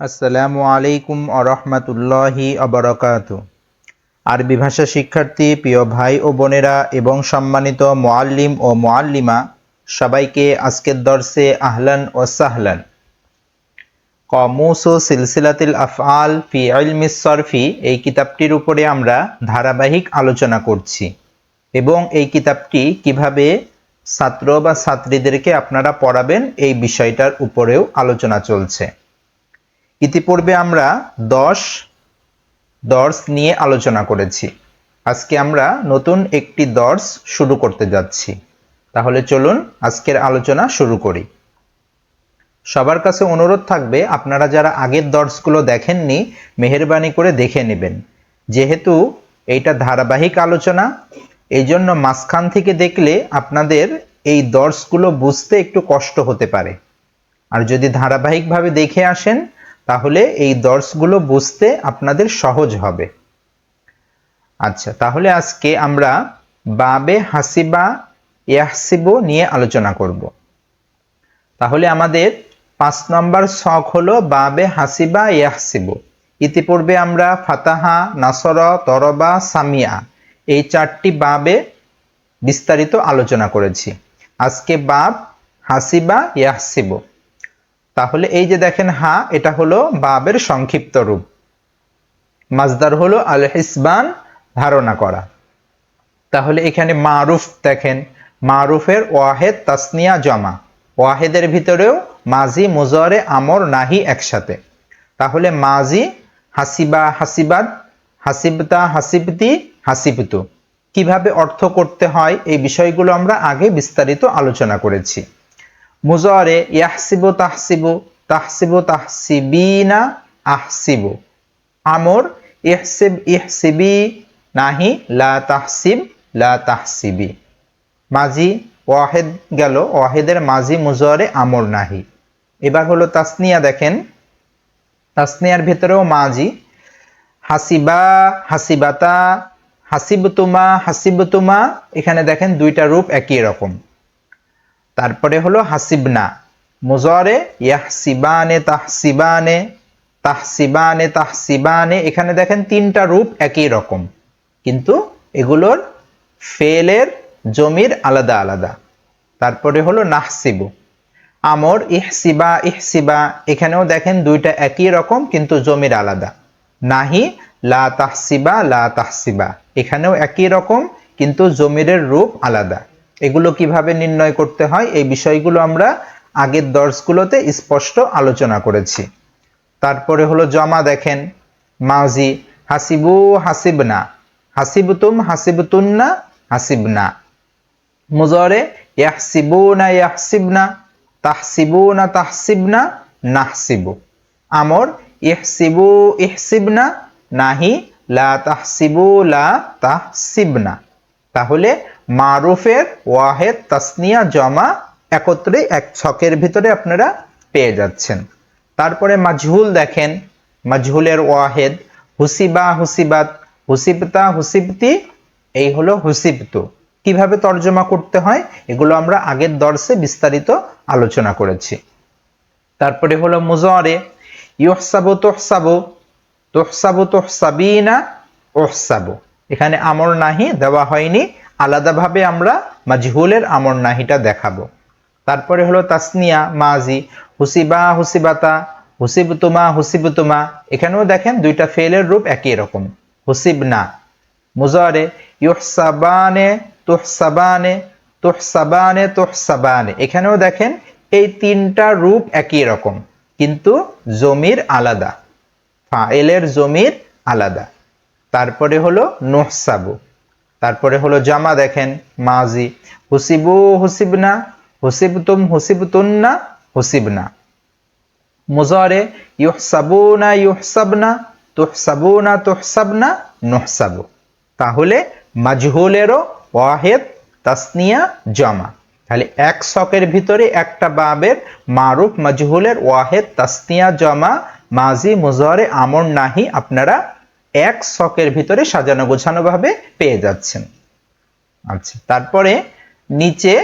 আসসালামু আলাইকুম আরহামতুল্লাহি আবরকাত। আরবি ভাষা শিক্ষার্থী, প্রিয় ভাই ও বোনেরা এবং সম্মানিত মোয়াল্লিম ও মোয়াল্লিমা সবাইকে আজকের দর্শে আহলান ও সাহলান। কমুস সিলসিলাতিল আফআল ফি ইলমিস সরফি, এই কিতাবটির উপরে আমরা ধারাবাহিক আলোচনা করছি এবং এই কিতাবটি কীভাবে ছাত্র বা ছাত্রীদেরকে আপনারা পড়াবেন এই বিষয়টার উপরেও আলোচনা চলছে। ইতিপূর্বে আমরা দশ দর্শ নিয়ে আলোচনা করেছি। আজকে আমরা নতুন একটি দর্শ শুরু করতে যাচ্ছি। তাহলে চলুন আজকের আলোচনা শুরু করি। সবার কাছে অনুরোধ থাকবে, আপনারা যারা আগের দর্শগুলো দেখেননি, মেহরবানি করে দেখে নেবেন। যেহেতু এইটা ধারাবাহিক আলোচনা এই জন্য মাঝখান থেকে দেখলে আপনাদের এই দর্শগুলো বুঝতে একটু কষ্ট হতে পারে। আর যদি ধারাবাহিকভাবে দেখে আসেন তাহলে এই দর্শগুলো বুঝতে আপনাদের সহজ হবে। আচ্ছা তাহলে আজকে আমরা বাবে হাসিবা ইয়াহসিবু নিয়ে আলোচনা করব। তাহলে আমাদের পাঁচ নম্বর শখ হলো বাবে হাসিবা ইয়াহসিবু। ইতিপূর্বে আমরা ফাতাহা, নাসর, তরবা, সামিয়া এই চারটি বাবে বিস্তারিত আলোচনা করেছি। আজকে বাব হাসিবা ইয়াহসিবু। তাহলে এই যে দেখেন, হা, এটা হলো বাবের সংক্ষিপ্ত রূপ। মাজদার হলো আল হিসবান ধারণা করা। তাহলে এখানে মারুফ দেখেন, মারুফের ওয়াহেদ তাসনিয়া জমা। ওয়াহেদের ভিতরেও মাজি মুজরে আমর, নাহি একসাথে। তাহলে মাজি, হাসিবা, হাসিবাদ, হাসিবতা, হাসিবতি, হাসিবতু। কীভাবে অর্থ করতে হয় এই বিষয়গুলো আমরা আগে বিস্তারিত আলোচনা করেছি। মুজরে ইয়াহসিবু তাহসিবু তাহসিবু তাহসিবিনা আহসিবু। আমর, ইহসিব ইহসিবি নাহি, লা তাহসিব, লা তাহসিবি। মাজি ওয়াহেদ গেল, ওয়াহেদের মাজি মুজরে আমর নাহি। এবার হলো তাসনিয়া দেখেন। তাসনিয়ার ভেতরেও মাজি হাসিবা, হাসিবাতা, হাসিবতুমা হাসিবতুমা, এখানে দেখেন দুইটা রূপ একই রকম। তারপরে হলো হাসিবনা। মুজরে ইয়াহসিবানে তাহসিবানে তাহসিবানে তাহসিবানে, এখানে দেখেন তিনটা রূপ একই রকম। কিন্তু এগুলোর ফেলের জমির আলাদা আলাদা। তারপরে হলো নাহসিবু। আমর ইহসিবা ইহসিবা, এখানেও দেখেন দুইটা একই রকম, কিন্তু জমির আলাদা। নাহি, লা তাহসিবা লা তাহসিবা। এখানেও একই রকম, কিন্তু জমিরের রূপ আলাদা। এগুলো কীভাবে নির্ণয় করতে হয়? এই বিষয়গুলো আমরা আগের দর্শগুলোতে স্পষ্ট আলোচনা করেছি। তারপরে হলো জমা দেখেন, মাজি, হাসিবু হাসিবনা, হাসিবতুম হাসিবতুন্না হাসিবনা। মুজরে, ইয়াহসিবুনা ইয়াহসিবনা, তাহসিবুনা তাহসিবনা নাহসিবু। আমর, ইহসিবু ইহসিবনা, নাহি, লা তাহসিবু লা তাহসিবনা। তাহলে মারুফের ওয়াহেদ তাসনিয়া জমা একত্রে এক ছকের ভিতরে আপনারা পেয়ে যাচ্ছেন। তারপরে মাজহুল দেখেন। মাজহুলের ওয়াহেদ, হুসিবা, হুসিবাত, হুসিবতা, হুসিবতি, এই হলো হুসিবতু। কীভাবে তর্জমা করতে হয়? এগুলো আমরা আগের দর্শে বিস্তারিত আলোচনা করেছি। তারপরে হলো মুজরে ইহসাবু তোহসাবু তোহসাবু তোহসাবিনা ওহসাবু এখানে আমর নাহি দেওয়া হয়নি। আলাদাভাবে আমরা মাজহুলের আমর নাহিটা দেখাবো। তারপরে হলো তাসনিয়া, মাজি, হুসিবা, হুসিবাতা, হুসিবতুমা হুসিবতুমা। এখানেও দেখেন দুইটা ফেলের রূপ একই রকম। হুসিবনা, মুজরে ইহসাবানে তুহসাবানে তুহসাবানে তুহসাবানে। এখানেও দেখেন এই তিনটা রূপ একই রকম, কিন্তু জমির আলাদা। ফাইলের জমির আলাদা। তারপরে হলো নোহসাবু। তারপরে হলো জামা দেখেন, মাজি। হুসিবু হুসিবনা, হুসিবতুম হুসিবতুন্না, হুসিবনা। মুজরে ইহসাবুনা ইহসাবনা তুহসাবুনা তুহসাবনা নুহসাবু। তাহলে মাজহুলেরও ওয়াহেদ, তাসনিয়া, জমা। তাহলে এক শকের ভিতরে একটা বাবের মারুফ, মাজহুলের ওয়াহেদ, তাসনিয়া, জমা, মাজি, মুজরে, আমর নাহি আপনারা এক শকের ভিতরে সাজানো গোছানো ভাবে পেয়ে যাচ্ছেন। আচ্ছা তারপরে নিচে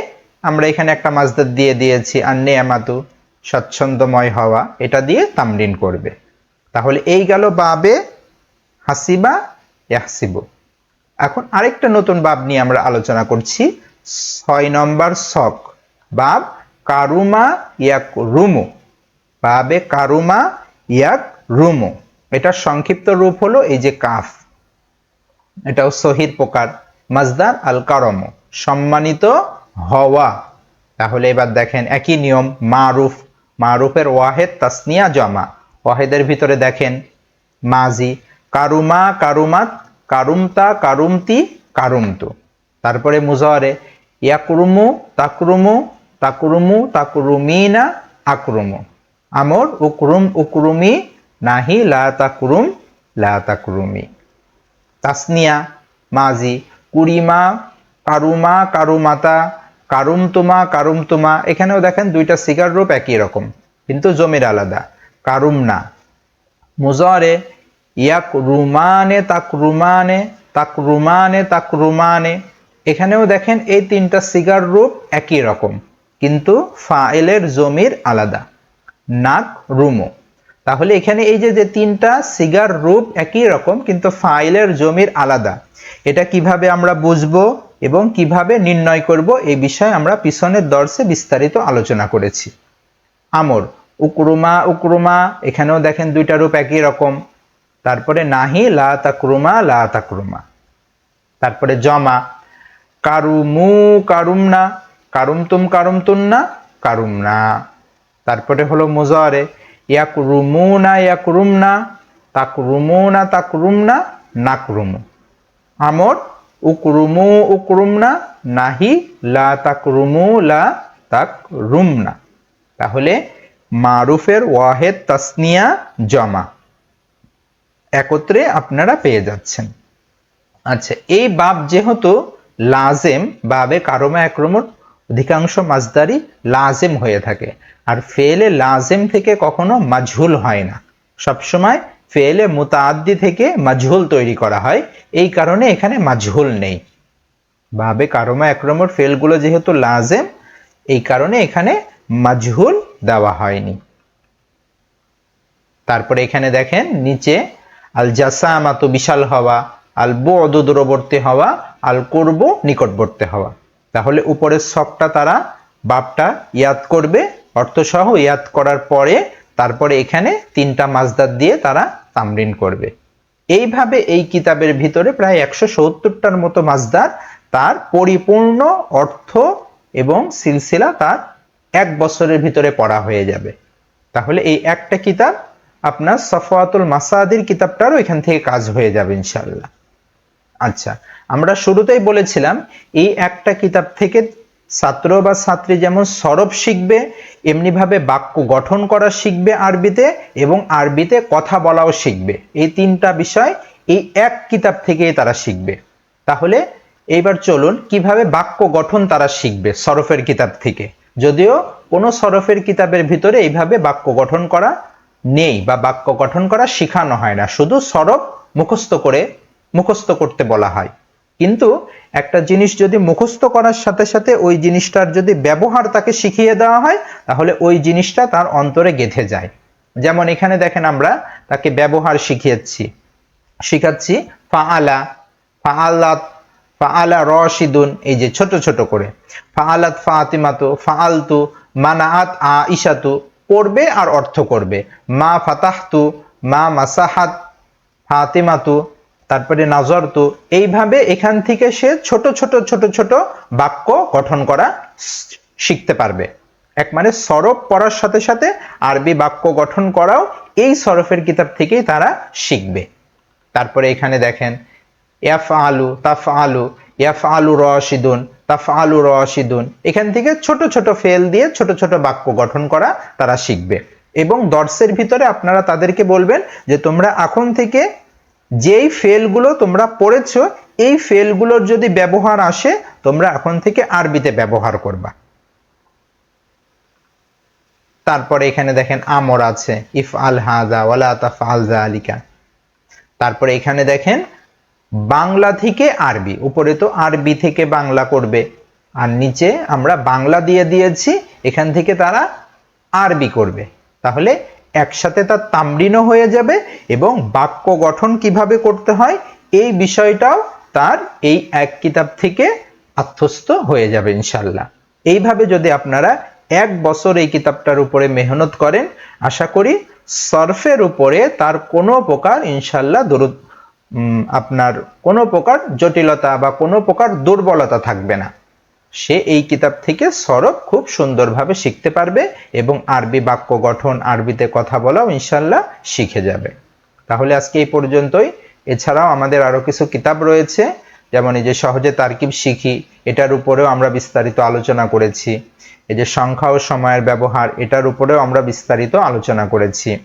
আমরা এখানে একটা মাজদার দিয়ে দিয়েছি আর নেয়ামাতু স্বচ্ছন্দময় হওয়া, এটা দিয়ে তামরিন করবে। তাহলে এই গেল বাবে হাসিবা ইয়াহসিবু। এখন আরেকটা নতুন বাব নিয়ে আমরা আলোচনা করছি, ছয় নম্বর শক বাব কারুমা ইয়াক রুমু বাবে কারুমা ইয়াক রুমু এটার সংক্ষিপ্ত রূপ হলো এই যে কাফ। এটাও শহীদ প্রকার। মাজদার আল কারম সম্মানিত হওয়া। তাহলে এবার দেখেন একই নিয়ম, মারুফ। মারুফের ওয়াহেদ তাসনিয়া জমা। ওয়াহেদের ভিতরে দেখেন মাজি। কারুমা, কারুমাত, কারুমতা, কারুমতি, কারুমতু। তারপরে মুজারে ইয়াকুরুমু, তাকরুমু তাকরুমু, তাকরুমিনা, আকরুমু। আমর, উকরুম, উকরুমি নাহি লা তাকরুম তাসনিয়া, মাজি, কুরিমা, কারুমা, কারুমাতা, কারুমতুমা কারুমতুমা, এখানেও দেখেন দুইটা সিগার রূপ একই রকম, কিন্তু জমির আলাদা। কারুম না মুজারে ইয়াক রুমানে তাক রুমানে তাক রুমানে তাক রুমানে এখানেও দেখেন এই তিনটা সিগার রূপ একই রকম, কিন্তু ফাইলের জমির আলাদা। নাক রুমো তাহলে এখানে এই যে যে তিনটা সিগার রূপ একই রকম, কিন্তু ফাইলের জমির আলাদা। এটা কীভাবে আমরা বুঝব এবং কীভাবে নির্ণয় করব, এই বিষয়ে আমরা পিছনের দর্শে বিস্তারিত আলোচনা করেছি। আমর, উকরুমা উকরুমা, এখানেও দেখেন দুইটা রূপ একই রকম। তারপরে নাহি, লা তাকরুমা লা তাকরুমা। তারপরে জমা, কারুমু কারুমনা, কারুমতুম কারুমতুন্না, কারুমনা। তারপরে হলো মুজারে ইয়াকরুমুনা ইয়াকরুমনা, তাকরুমুনা তাকরুমনা, নাকরুমু। আমর, উকরুমু উকরুমনা, নাহি, লা তাকরুমু, লা তাকরুমনা। তাহলে মারুফের ওয়াহেদ তাসনিয়া জমা। একত্রে আপনারা পেয়ে যাচ্ছেন। আচ্ছা এই বাব যেহেতু লাজেম, বাবে কারমা একরমন অধিকাংশ মাজদারি লাজেম হয়ে থাকে। আর ফেলে লাজেম থেকে কখনো মাজহুল হয় না। সবসময় ফেলে মুতাদ্দি থেকে মাজহুল তৈরি করা হয়। এই কারণে এখানে মাজহুল নেই। ভাবে কারমা একরমর ফেলগুলো যেহেতু লাজেম, এই কারণে এখানে মাজহুল দেওয়া হয়নি। তারপরে এখানে দেখেন, নিচে আল জাসামাতো বিশাল হওয়া আল বদ দূরবর্তী হওয়া আল করব নিকটবর্তী হওয়া। তাহলে উপরের শখটা তারা বাপটা ইয়াদ করবে, অর্থসহ ইয়াদ করার পরে তারপরে এখানে তিনটা মাজদার দিয়ে তারা তামরিন করবে। এইভাবে এই কিতাবের ভিতরে প্রায় একশো সত্তরটার মতো মাজদার তার পরিপূর্ণ অর্থ এবং সিলসিলা তার এক বছরের ভিতরে পড়া হয়ে যাবে। তাহলে এই একটা কিতাব আপনার সফওয়াতুল মাসাদির কিতাবটারও এখান থেকে কাজ হয়ে যাবে ইনশাল্লাহ আচ্ছা আমরা শুরুতেই বলেছিলাম, এই একটা কিতাব থেকে ছাত্র বা ছাত্রী যেমন সরব শিখবে, এমনিভাবে বাক্য গঠন করা শিখবে আরবিতে এবং আরবিতে কথা বলাও শিখবে। এই তিনটা বিষয় এই এক কিতাব থেকেই তারা শিখবে। তাহলে এইবার চলুন কীভাবে বাক্য গঠন তারা শিখবে সরফের কিতাব থেকে। যদিও কোনো সরফের কিতাবের ভিতরে এইভাবে বাক্য গঠন করা নেই বা বাক্য গঠন করা শেখানো হয় না। শুধু সরব মুখস্থ করে মুখস্থ করতে বলা হয়। কিন্তু একটা জিনিস যদি মুখস্থ করার সাথে সাথে ওই জিনিসটার যদি ব্যবহার তাকে শিখিয়ে দেওয়া হয়, তাহলে ওই জিনিসটা তার অন্তরে গেঁথে যায়। যেমন এখানে দেখেন আমরা তাকে ব্যবহার শিখিয়েছি। শিখাচ্ছি, ফাআলা, ফাআলাত, ফাআলা রশিদুন, এই যে ছোট ছোট করে। ফাআলাত ফাতিমাতু, ফাআলতু, মানাআত আইশাতু পড়বে আর অর্থ করবে। মা ফাতাহতু, মা মাসাহাত, ফাতিমাতু তারপরে নাজরতু এইভাবে এখান থেকে সে ছোট ছোট ছোট ছোট বাক্য গঠন করা শিখতে পারবে। এক মানে সরফ পড়ার সাথে সাথে আরবি বাক্য গঠন করাও এই সরফের কিতাব থেকেই তারা শিখবে। তারপরে এখানে দেখেন ইয়াফ আলু তাফ আলু ইয়াফ আলু রশিদুন তাফ আলু রশিদুন। এখান থেকে ছোট ছোট ফেল দিয়ে ছোট ছোট বাক্য গঠন করা তারা শিখবে। এবং দর্শের ভিতরে আপনারা তাদেরকে বলবেন যে তোমরা এখন থেকে যেই ফেলগুলো তোমরা পড়েছ, এই ফেলগুলোর যদি ব্যবহার আসে, তোমরা এখন থেকে আরবিতে ব্যবহার করবা। তারপরে এখানে দেখেন আমর আছে ইফ আল হাজা ওয়ালা তাফ আল আলিকা তারপরে এখানে দেখেন বাংলা থেকে আরবি, উপরে তো আরবি থেকে বাংলা করবে। আর নিচে আমরা বাংলা দিয়ে দিয়েছি, এখান থেকে তারা আরবি করবে। তাহলে একসাথে তার তামরিনও হয়ে যাবে এবং বাক্য গঠন কীভাবে করতে হয় এই বিষয়টাও তার এই এক কিতাব থেকে আত্মস্থ হয়ে যাবে ইনশাল্লাহ এইভাবে যদি আপনারা এক বছর এই কিতাবটার উপরে মেহনত করেন, আশা করি সরফের উপরে তার কোনো প্রকার ইনশাল্লাহ দূর আপনার কোনো প্রকার জটিলতা বা কোনো প্রকার দুর্বলতা থাকবে না। সে এই কিতাব থেকে সরব খুব সুন্দরভাবে শিখতে পারবে এবং আরবি বাক্য গঠন, আরবিতে কথা বলাও ইনশাল্লাহ শিখে যাবে। তাহলে আজকে এই পর্যন্তই। এছাড়াও আমাদের আরও কিছু কিতাব রয়েছে, যেমন এই যে সহজে তারকিব শিখি, এটার উপরেও আমরা বিস্তারিত আলোচনা করেছি। এই যে সংখ্যা ও সময়ের ব্যবহার, এটার উপরেও আমরা বিস্তারিত আলোচনা করেছি।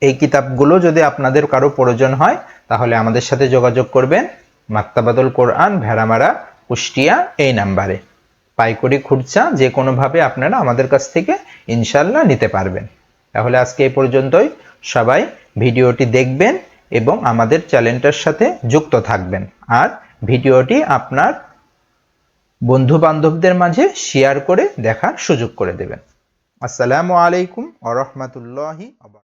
এই কিতাবগুলো যদি আপনাদের কারও প্রয়োজন হয়, তাহলে আমাদের সাথে যোগাযোগ করবেন। মাক্তাবাদুল কোরআন, ভেড়ামারা কুষ্টিয়া এই নাম্বারে। পাইকরি খুরচা যে কোনোভাবে আপনারা আমাদের কাছ থেকে ইনশাল্লাহ নিতে পারবেন। তাহলে আজকে এই পর্যন্তই। সবাই ভিডিওটি দেখবেন এবং আমাদের চ্যানেলটার সাথে যুক্ত থাকবেন। আর ভিডিওটি আপনার বন্ধু বান্ধবদের মাঝে শেয়ার করে দেখার সুযোগ করে দেবেন। আসসালামু আলাইকুম আ রহমতুল্লাহি